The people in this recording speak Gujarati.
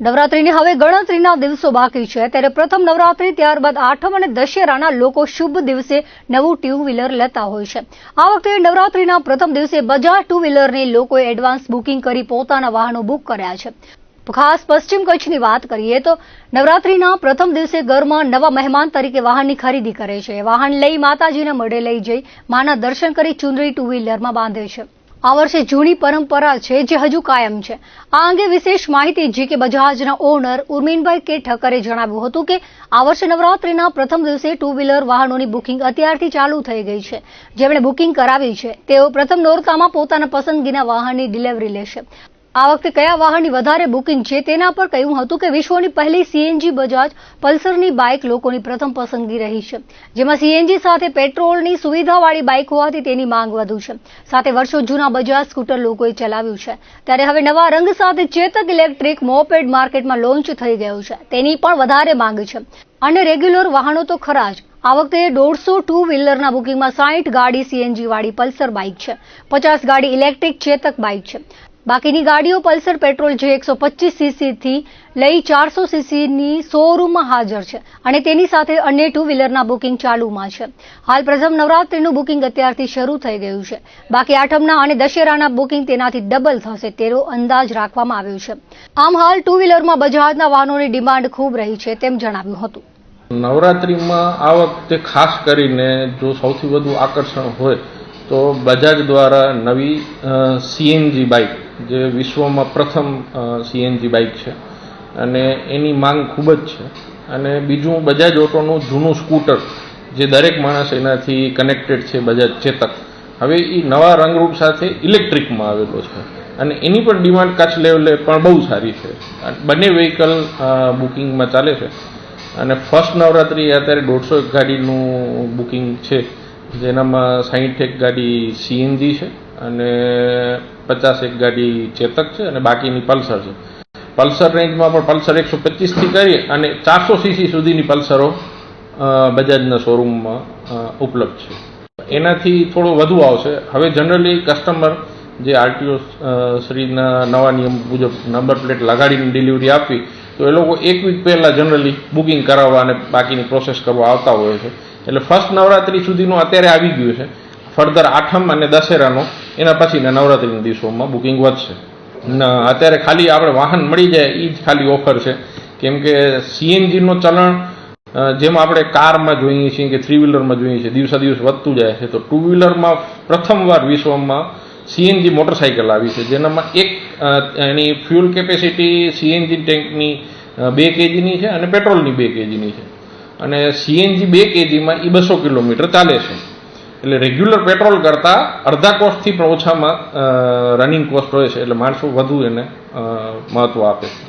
નવરાત્રીને હવે ગણતરીના દિવસો બાકી છે. ત્યારે પ્રથમ નવરાત્રી ત્યારબાદ આઠમ અને દશેરાના લોકો શુભ દિવસે નવું ટુ વ્હીલર લેતા હોય છે. આ વખતે નવરાત્રીના પ્રથમ દિવસે બજાજ ટુ વ્હીલરની લોકોએ એડવાન્સ બુકિંગ કરી પોતાના વાહનો બુક કર્યા છે. ખાસ પશ્ચિમ કચ્છની વાત કરીએ તો નવરાત્રીના પ્રથમ દિવસે ઘરમાં નવા મહેમાન તરીકે વાહનની ખરીદી કરે છે. વાહન લઈ માતાજીના મઢે લઈ જઈ માના દર્શન કરી ચુંદડી ટુ વ્હીલરમાં બાંધે છે. આ વર્ષે જૂની પરંપરા છે જે હજુ કાયમ છે. આ અંગે વિશેષ માહિતી જી કે બજાજના ઓનર ઉર્મિનભાઈ કે ઠક્કરે જણાવ્યું હતું કે આ વર્ષે નવરાત્રીના પ્રથમ દિવસે ટુ વ્હીલર વાહનોની બુકિંગ અત્યારથી ચાલુ થઈ ગઈ છે. જેમણે બુકિંગ કરાવી છે, તેઓ પ્રથમ નોરતામાં પોતાના પસંદગીના વાહનની ડિલિવરી લેશે. આ વખતે કયા વાહનની વધારે બુકિંગ છે તેના પર કહ્યું હતું કે વિશ્વની પહેલી સીએનજી બજાજ પલ્સરની બાઇક લોકોની પ્રથમ પસંદગી રહી છે. જેમાં સીએનજી સાથે પેટ્રોલની સુવિધાવાળી બાઇક હોવાથી તેની માંગ વધુ છે. સાથે વર્ષો જૂના બજાજ સ્કૂટર લોકોએ ચલાવ્યું છે. ત્યારે હવે નવા રંગ સાથે ચેતક ઇલેક્ટ્રિક મોપેડ માર્કેટમાં લોન્ચ થઈ ગયું છે. તેની પણ વધારે માંગ છે. અને રેગ્યુલર વાહનો તો ખરા જ. આ વખતે દોઢસો ટુ વ્હીલરના બુકિંગમાં સાઠ ગાડી સીએનજી વાળી પલ્સર બાઇક છે. પચાસ ગાડી ઇલેક્ટ્રિક ચેતક બાઇક છે. બાકીની ગાડીઓ પલ્સર પેટ્રોલ જે એકસો પચીસ સીસીથી લઈ ચારસો સીસીની શોરૂમમાં હાજર છે અને તેની સાથે અન્ય ટુ વ્હીલરના બુકિંગ ચાલુમાં છે. હાલ પ્રથમ નવરાત્રીનું બુકિંગ અત્યારથી શરૂ થઈ ગયું છે. બાકી આઠમના અને દશેરાના બુકિંગ તેનાથી ડબલ થશે તેવો અંદાજ રાખવામાં આવ્યો છે. આમ હાલ ટુ વ્હીલરમાં બજાજના વાહનોની ડિમાન્ડ ખૂબ રહી છે તેમ જણાવ્યું હતું. નવરાત્રિમાં આ વખતે ખાસ કરીને જો સૌથી વધુ આકર્ષણ હોય તો બજાજ દ્વારા નવી સીએનજી બાઇક જે વિશ્વમાં પ્રથમ સીએનજી બાઇક છે. અને એની માંગ ખૂબ જ છે. અને બીજું બજાજ ઓટોનું જૂનું સ્કૂટર, જે દરેક માણસ એનાથી કનેક્ટેડ છે, બજાજ ચેતક. હવે એ નવા રંગરૂપ સાથે ઇલેક્ટ્રિકમાં આવેલો છે. અને એની પણ ડિમાન્ડ કચ્છ લેવલે પણ બહુ સારી છે. બંને વ્હીકલ બુકિંગમાં ચાલે છે. અને ફર્સ્ટ નવરાત્રિ અત્યારે દોઢસો એક ગાડીનું બુકિંગ છે. જેનામાં સાહીઠ એક ગાડી સીએનજી છે. અને પચાસ એક ગાડી ચેતક છે અને બાકીની પલ્સર છે. પલ્સર રેન્જમાં પણ પલ્સર એકસો પચીસથી કરી અને ચારસો સીસી સુધીની પલ્સરો બજાજના શોરૂમમાં ઉપલબ્ધ છે. એનાથી થોડો વધુ આવશે. હવે જનરલી કસ્ટમર જે આરટીઓ શ્રીના નવા નિયમ મુજબ નંબર પ્લેટ લગાડીને ડિલિવરી આપવી, તો એ લોકો એક વીક પહેલાં જનરલી બુકિંગ કરાવવા અને બાકીની પ્રોસેસ કરવા આવતા હોય છે. એટલે ફર્સ્ટ નવરાત્રી સુધીનું અત્યારે આવી ગયું છે. ફર્ધર આઠમ અને દશેરાનો એના પછીના નવરાત્રિના દિવસોમાં બુકિંગ વધશે અત્યારે ખાલી આપણે વાહન મળી જાય એ જ ખાલી ઓફર છે. કેમ કે સીએનજીનો ચલણ જેમ આપણે કારમાં જોઈએ છીએ કે થ્રી વ્હીલરમાં જોઈએ છીએ, દિવસે દિવસ વધતું જાય છે, તો ટુ વ્હીલરમાં પ્રથમવાર વિશ્વમાં સીએનજી મોટરસાઇકલ આવી છે. જેનામાં એક એની ફ્યુલ કેપેસિટી સીએનજી ટેન્કની બે કેજીની છે અને પેટ્રોલની બે કેજીની છે. અને સીએનજી બે કેજીમાં એ બસો કિલોમીટર ચાલે છે. એટલે રેગ્યુલર પેટ્રોલ કરતાં અડધા કોસ્ટથી પણ ઓછામાં રનિંગ કોસ્ટ હોય છે. એટલે માણસો વધુ એને મહત્ત્વ આપે છે.